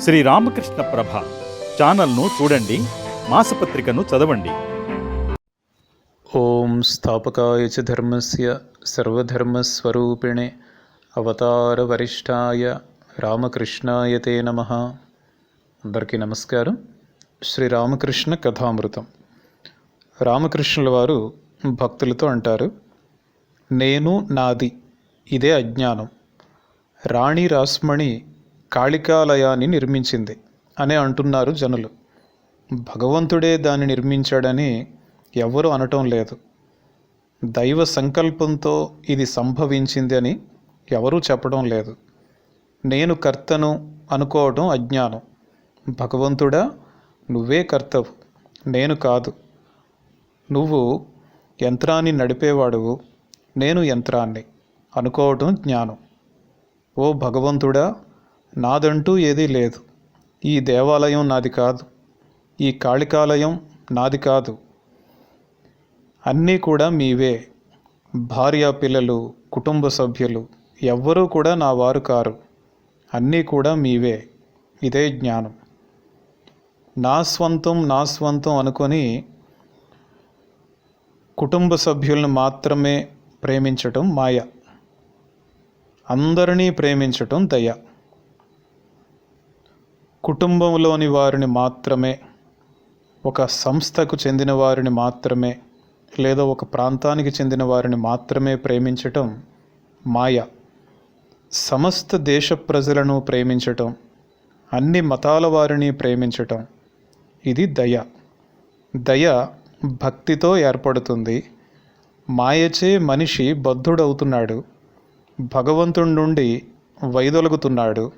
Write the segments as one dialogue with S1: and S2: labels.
S1: శ్రీ రామకృష్ణ ప్రభ ఛానల్ను చూడండి మాసపత్రికను చదవండి.
S2: ఓం స్థాపకాయ చ ధర్మస్య సర్వధర్మస్వరూపిణే అవతారవరిష్టాయ రామకృష్ణాయ తే నమ. అందరికీ నమస్కారం. శ్రీ రామకృష్ణ కథామృతం. రామకృష్ణుల వారు భక్తులతో అంటారు నేను నాది ఇదే అజ్ఞానం. రాణి రాస్మణి కాళికాలయాన్ని నిర్మించింది అని అంటున్నారు జనులు. భగవంతుడే దాన్ని నిర్మించాడని ఎవరు అనటం లేదు. దైవ సంకల్పంతో ఇది సంభవించింది అని ఎవరూ చెప్పడం లేదు. నేను కర్తను అనుకోవడం అజ్ఞానం. భగవంతుడా నువ్వే కర్తవు నేను కాదు. నువ్వు యంత్రాన్ని నడిపేవాడువు నేను యంత్రాన్ని అనుకోవటం జ్ఞానం. ఓ భగవంతుడా నాదంటూ ఏదీ లేదు. ఈ దేవాలయం నాది కాదు. ఈ కాళికాలయం నాది కాదు. అన్నీ కూడా మీవే. భార్య పిల్లలు కుటుంబ సభ్యులు ఎవ్వరూ కూడా నా వారు కారు. అన్నీ కూడా మీవే. ఇదే జ్ఞానం. నా స్వంతం నా స్వంతం అనుకొని కుటుంబ సభ్యులను మాత్రమే ప్రేమించటం మాయ. అందరినీ ప్రేమించటం దయ. కుటుంబంలోని వారిని మాత్రమే ఒక సంస్థకు చెందిన వారిని మాత్రమే లేదా ఒక ప్రాంతానికి చెందిన వారిని మాత్రమే ప్రేమించటం మాయ. సమస్త దేశ ప్రజలను ప్రేమించటం అన్ని మతాల వారిని ప్రేమించటం ఇది దయ. దయ భక్తితో ఏర్పడుతుంది. మాయచే మనిషి బద్ధుడవుతున్నాడు. భగవంతుడి నుండి వైదొలుగుతున్నాడు.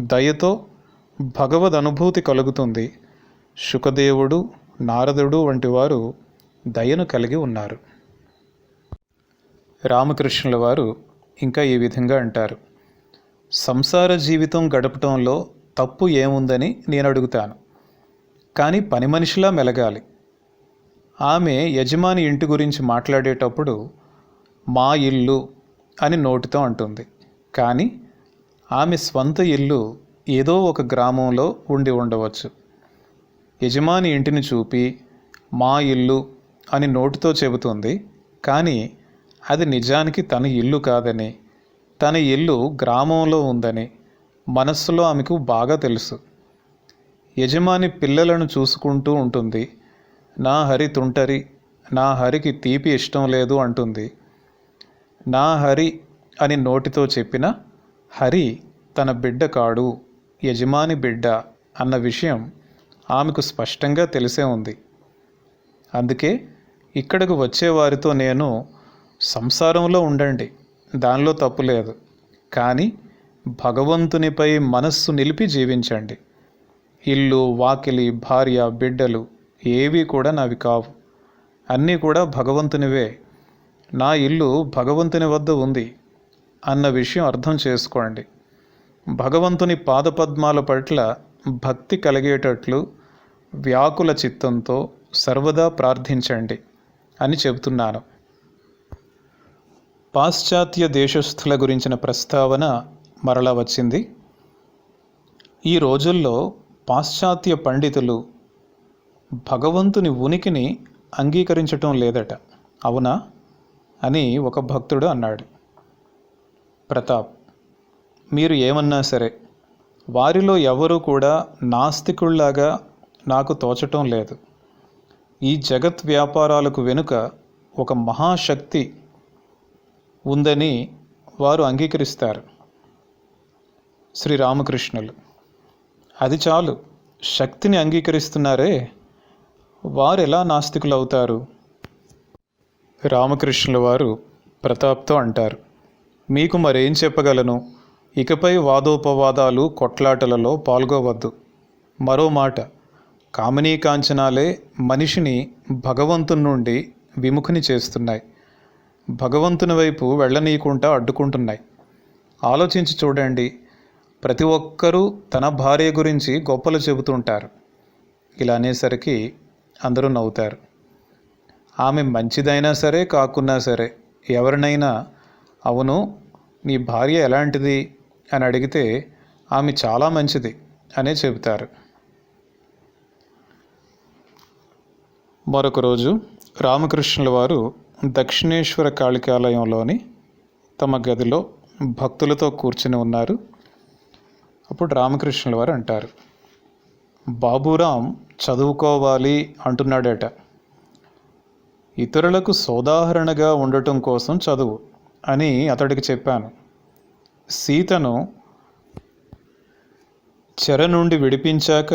S2: దయతో భగవద్ అనుభూతి కలుగుతుంది. శుకదేవుడు నారదుడు వంటి వారు దయను కలిగి ఉన్నారు. రామకృష్ణుల వారు ఇంకా ఈ విధంగా అంటారు. సంసార జీవితం గడపటంలో తప్పు ఏముందని నేను అడుగుతాను. కానీ పని మనిషిలా మెలగాలి. ఆమె యజమాని ఇంటి గురించి మాట్లాడేటప్పుడు మా ఇల్లు అని నోటితో అంటుంది. కానీ ఆమె స్వంత ఇల్లు ఏదో ఒక గ్రామంలో ఉండి ఉండవచ్చు. యజమాని ఇంటిని చూపి మా ఇల్లు అని నోటితో చెబుతుంది. కానీ అది నిజానికి తన ఇల్లు కాదని తన ఇల్లు గ్రామంలో ఉందని మనస్సులో ఆమెకు బాగా తెలుసు. యజమాని పిల్లలను చూసుకుంటూ ఉంటుంది. నా హరి తుంటరి నా హరికి తీపి ఇష్టం లేదు అంటుంది. నా హరి అని నోటితో చెప్పిన హరి తన బిడ్డ కాడు యజమాని బిడ్డ అన్న విషయం ఆమెకు స్పష్టంగా తెలిసే ఉంది. అందుకే ఇక్కడకు వచ్చేవారితో నేను సంసారంలో ఉండండి దానిలో తప్పు లేదు. కానీ భగవంతునిపై మనస్సు నిలిపి జీవించండి. ఇల్లు వాకిలి భార్య బిడ్డలు ఏవి కూడా నావి కావు. అన్నీ కూడా భగవంతునివే. నా ఇల్లు భగవంతుని వద్ద ఉంది అన్న విషయం అర్థం చేసుకోండి. భగవంతుని పాదపద్మాల పట్ల భక్తి కలిగేటట్లు వ్యాకుల చిత్తంతో సర్వదా ప్రార్థించండి అని చెబుతున్నాను. పాశ్చాత్య దేశస్థుల గురించిన ప్రస్తావన మరలా వచ్చింది. ఈ రోజుల్లో పాశ్చాత్య పండితులు భగవంతుని ఉనికిని అంగీకరించటం లేదట. అవునా? అని ఒక భక్తుడు అన్నాడు. ప్రతాప్ మీరు ఏమన్నా సరే వారిలో ఎవరూ కూడా నాస్తికుల్లాగా నాకు తోచటం లేదు. ఈ జగత్ వ్యాపారాలకు వెనుక ఒక మహాశక్తి ఉందని వారు అంగీకరిస్తారు. శ్రీరామకృష్ణులు. అది చాలు. శక్తిని అంగీకరిస్తున్నారే? వారు ఎలా నాస్తికులు అవుతారు రామకృష్ణుల వారు ప్రతాప్తో అంటారు. మీకు మరేం చెప్పగలను? ఇకపై వాదోపవాదాలు కొట్లాటలలో పాల్గొవద్దు. మరో మాట కామినీ కాంచనాలే మనిషిని భగవంతుని నుండి విముఖుని చేస్తున్నాయి. భగవంతుని వైపు వెళ్ళనీయకుండా అడ్డుకుంటున్నాయి. ఆలోచించి చూడండి ప్రతి ఒక్కరూ తన భార్య గురించి గొప్పలు చెబుతుంటారు. ఇలా అనేసరికి అందరూ నవ్వుతారు. ఆమె మంచిదైనా సరే కాకున్నా సరే ఎవరినైనా అవును నీ భార్య ఎలాంటిది? అని అడిగితే ఆమె చాలా మంచిది అనే చెబుతారు. మరొక రోజు రామకృష్ణుల వారు దక్షిణేశ్వర కాళికాలయంలోని తమ గదిలో భక్తులతో కూర్చుని ఉన్నారు. అప్పుడు రామకృష్ణుల వారు అంటారు బాబురాం చదువుకోవాలి అంటున్నాడట. ఇతరులకు సోదాహరణగా ఉండటం కోసం చదువు అని అతడికి చెప్పాను. సీతను చెర నుండి విడిపించాక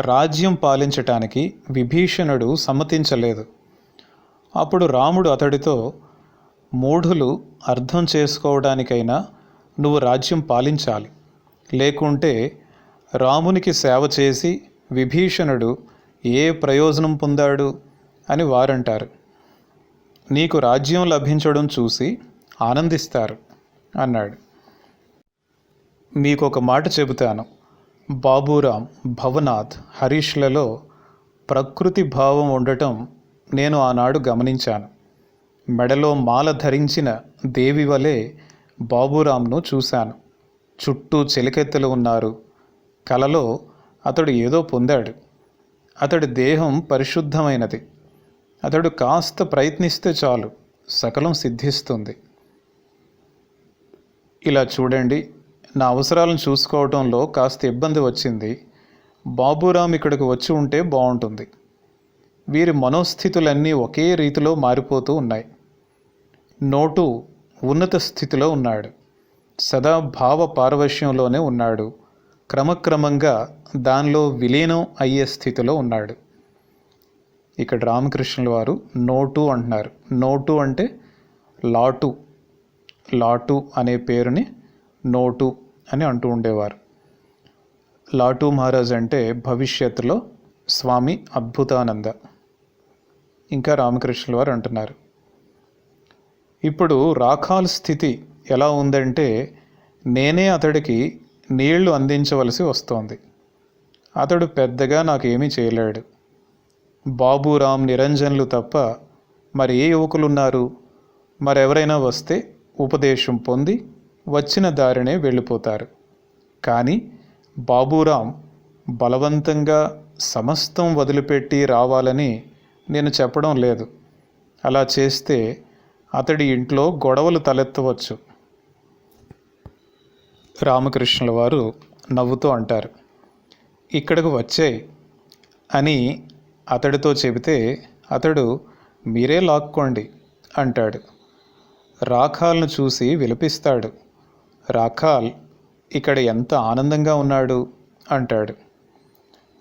S2: రాజ్యం పాలించటానికి విభీషణుడు సమ్మతించలేదు. అప్పుడు రాముడు అతడితో మూఢులు అర్థం చేసుకోవడానికైనా నువ్వు రాజ్యం పాలించాలి. లేకుంటే రామునికి సేవ చేసి విభీషణుడు ఏ ప్రయోజనం పొందాడు? అని వారంటారు. నీకు రాజ్యం లభించడం చూసి ఆనందిస్తారు అన్నాడు. మీకు ఒక మాట చెబుతాను. బాబురాం భవనాథ్ హరీష్లలో ప్రకృతి భావం ఉండటం నేను ఆనాడు గమనించాను. మెడలో మాల ధరించిన దేవి వలె బాబురాంను చూశాను. చుట్టూ చెలికెత్తలు ఉన్నారు. కలలో అతడు ఏదో పొందాడు. అతడి దేహం పరిశుద్ధమైనది. అతడు కాస్త ప్రయత్నిస్తే చాలు సకలం సిద్ధిస్తుంది. ఇలా చూడండి నా అవసరాలను చూసుకోవడంలో కాస్త ఇబ్బంది వచ్చింది. బాబురామ్ ఇక్కడికి వచ్చి ఉంటే బాగుంటుంది. వీరి మనోస్థితులన్నీ ఒకే రీతిలో మారిపోతూ ఉన్నాయి. నోటు ఉన్నత స్థితిలో ఉన్నాడు. సదా భావ పారవశ్యంలోనే ఉన్నాడు. క్రమక్రమంగా దానిలో విలీనం అయ్యే స్థితిలో ఉన్నాడు. ఇక్కడ రామకృష్ణుల వారు నోటు అంటున్నారు. నోటు అంటే లాటు. లాటు అనే పేరుని నోటు అని అంటూ ఉండేవారు. లాటు మహారాజ్ అంటే భవిష్యత్తులో స్వామి అద్భుతానంద. ఇంకా రామకృష్ణుల వారు అంటున్నారు. ఇప్పుడు రాఖాల్ స్థితి ఎలా ఉందంటే నేనే అతడికి నీళ్ళు అందించవలసి వస్తోంది. అతడు పెద్దగా నాకేమీ చేయలేడు. బాబురామ్ నిరంజన్లు తప్ప మరి ఏ యువకులున్నారు? మరెవరైనా వస్తే ఉపదేశం పొంది వచ్చిన దారినే వెళ్ళిపోతారు. కానీ బాబూరాం బలవంతంగా సమస్తం వదిలిపెట్టి రావాలని నేను చెప్పడం లేదు. అలా చేస్తే అతడి ఇంట్లో గొడవలు తలెత్తవచ్చు. రామకృష్ణుల వారు నవ్వుతూ అంటారు. ఇక్కడికి వచ్చాయి అని అతడితో చెబితే అతడు మీరే లాక్కోండి అంటాడు. రాఖాలను చూసి విలపిస్తాడు. రాఖాల్ ఇక్కడ ఎంత ఆనందంగా ఉన్నాడు అంటాడు.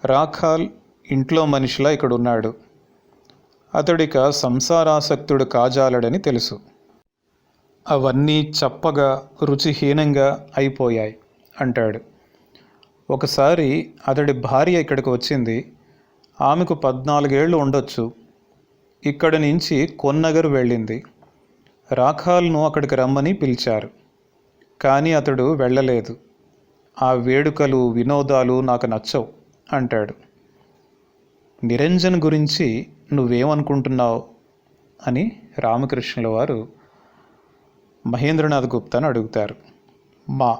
S2: రాఖాల్ ఇంట్లో మనిషిలా ఇక్కడ ఉన్నాడు అతడిక సంసారాసక్తుడు కాజాలడని తెలుసు. అవన్నీ చప్పగా రుచిహీనంగా అయిపోయాయి అంటాడు. ఒకసారి అతడి భార్య ఇక్కడికి వచ్చింది. ఆమెకు పద్నాలుగేళ్ళు ఉండొచ్చు. ఇక్కడి నుంచి కొన్నగరు వెళ్ళింది. రాఖాల్ను అక్కడికి రమ్మని పిలిచారు. కానీ అతడు వెళ్ళలేదు. ఆ వేడుకలు వినోదాలు నాకు నచ్చవు అంటాడు. నిరంజన్ గురించి నువ్వేమనుకుంటున్నావు? అని రామకృష్ణుల వారు మహేంద్రనాథ్ గుప్తాను అడుగుతారు. మా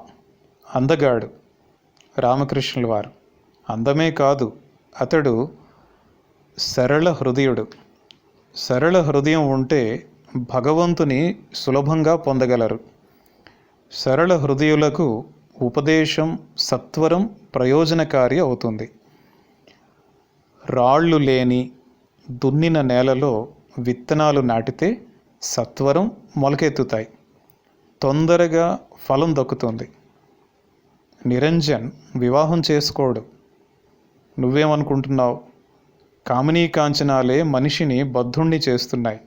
S2: అందగాడు రామకృష్ణుల వారు. అందమే కాదు అతడు సరళ హృదయుడు. సరళ హృదయం ఉంటే భగవంతుని సులభంగా పొందగలరు. సరళ హృదయులకు ఉపదేశం సత్వరం ప్రయోజనకారి అవుతుంది. రాళ్ళు లేని దున్నిన నేలలో విత్తనాలు నాటితే సత్వరం మొలకెత్తుతాయి. తొందరగా ఫలం దక్కుతుంది. నిరంజన్ వివాహం చేసుకోడు. నువ్వేమనుకుంటున్నావు? కామినీ కాంచనాలే మనిషిని బద్ధుణ్ణి చేస్తున్నాయి.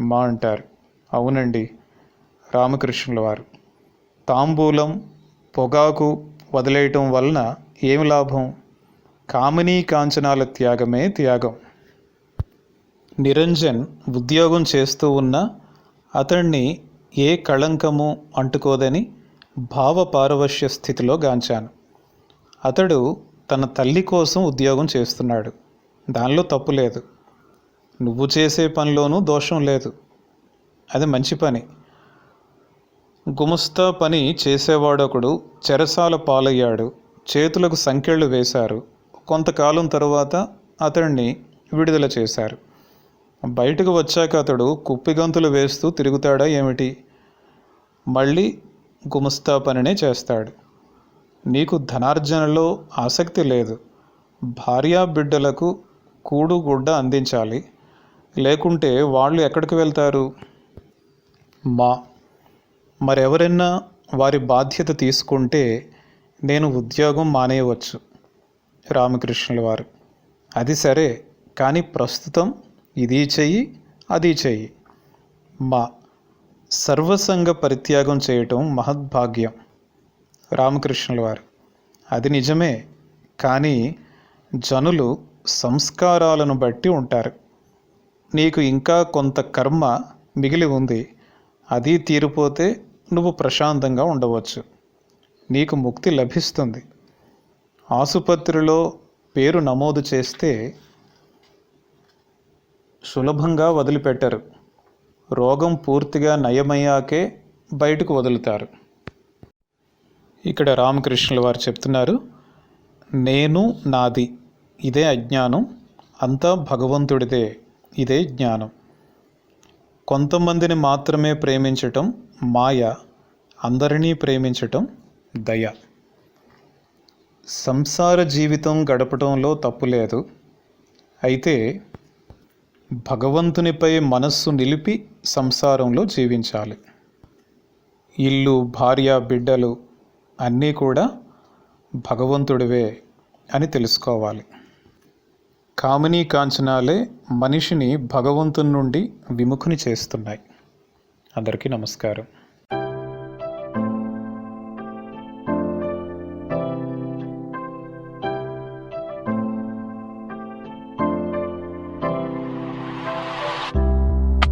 S2: మా అంటారు. అవునండి. రామకృష్ణుల వారు. తాంబూలం పొగాకు వదిలేయటం వలన ఏమి లాభం? కామినీ కాంచనాల త్యాగమే త్యాగం. నిరంజన్ ఉద్యోగం చేస్తూ ఉన్నా అతన్ని ఏ కళంకము అంటుకోదని భావపారవశ్య స్థితిలో గాంచాను. అతడు తన తల్లి కోసం ఉద్యోగం చేస్తున్నాడు. దానిలో తప్పు లేదు. నువ్వు చేసే పనిలోనూ దోషం లేదు. అది మంచి పని. గుమస్తా పని చేసేవాడొకడు చెరసాల పాలయ్యాడు చేతులకు సంకెళ్ళు వేశారు. కొంతకాలం తరువాత అతడిని విడుదల చేశారు. బయటకు వచ్చాక అతడు కుప్పిగంతులు వేస్తూ తిరుగుతాడా ఏమిటి? మళ్ళీ గుమస్తా పనినే చేస్తాడు. నీకు ధనార్జనలో ఆసక్తి లేదు. భార్యా బిడ్డలకు కూడు గుడ్డ అందించాలి. లేకుంటే వాళ్ళు ఎక్కడికి వెళ్తారు? మా మరెవరైనా వారి బాధ్యత తీసుకుంటే నేను ఉద్యోగం మానేయవచ్చు. రామకృష్ణుల వారు. అది సరే కానీ ప్రస్తుతం ఇది చెయ్యి అది చెయ్యి. మా సర్వసంగ పరిత్యాగం చేయటం మహద్భాగ్యం. రామకృష్ణుల వారు. అది నిజమే కానీ జనులు సంస్కారాలను బట్టి ఉంటారు. నీకు ఇంకా కొంత కర్మ మిగిలి ఉంది. అది తీరిపోతే నువ్వు ప్రశాంతంగా ఉండవచ్చు. నీకు ముక్తి లభిస్తుంది. ఆసుపత్రిలో పేరు నమోదు చేస్తే సులభంగా వదిలిపెట్టరు. రోగం పూర్తిగా నయమయ్యాకే బయటకు వదులుతారు. ఇక్కడ రామకృష్ణుల వారు చెప్తున్నారు నేను నాది ఇదే అజ్ఞానం అంతా భగవంతుడిదే ఇదే జ్ఞానం. కొంతమందిని మాత్రమే ప్రేమించటం మాయ అందరినీ ప్రేమించటం దయ. సంసార జీవితం గడపటంలో తప్పు లేదు. అయితే భగవంతునిపై మనస్సు నిలిపి సంసారంలో జీవించాలి. ఇల్లు భార్య బిడ్డలు అన్నీ కూడా భగవంతుడివే అని తెలుసుకోవాలి. కామినీ కాంచనాలే మనిషిని భగవంతుని నుండి విముఖుని చేస్తున్నాయి. అందరికీ నమస్కారం.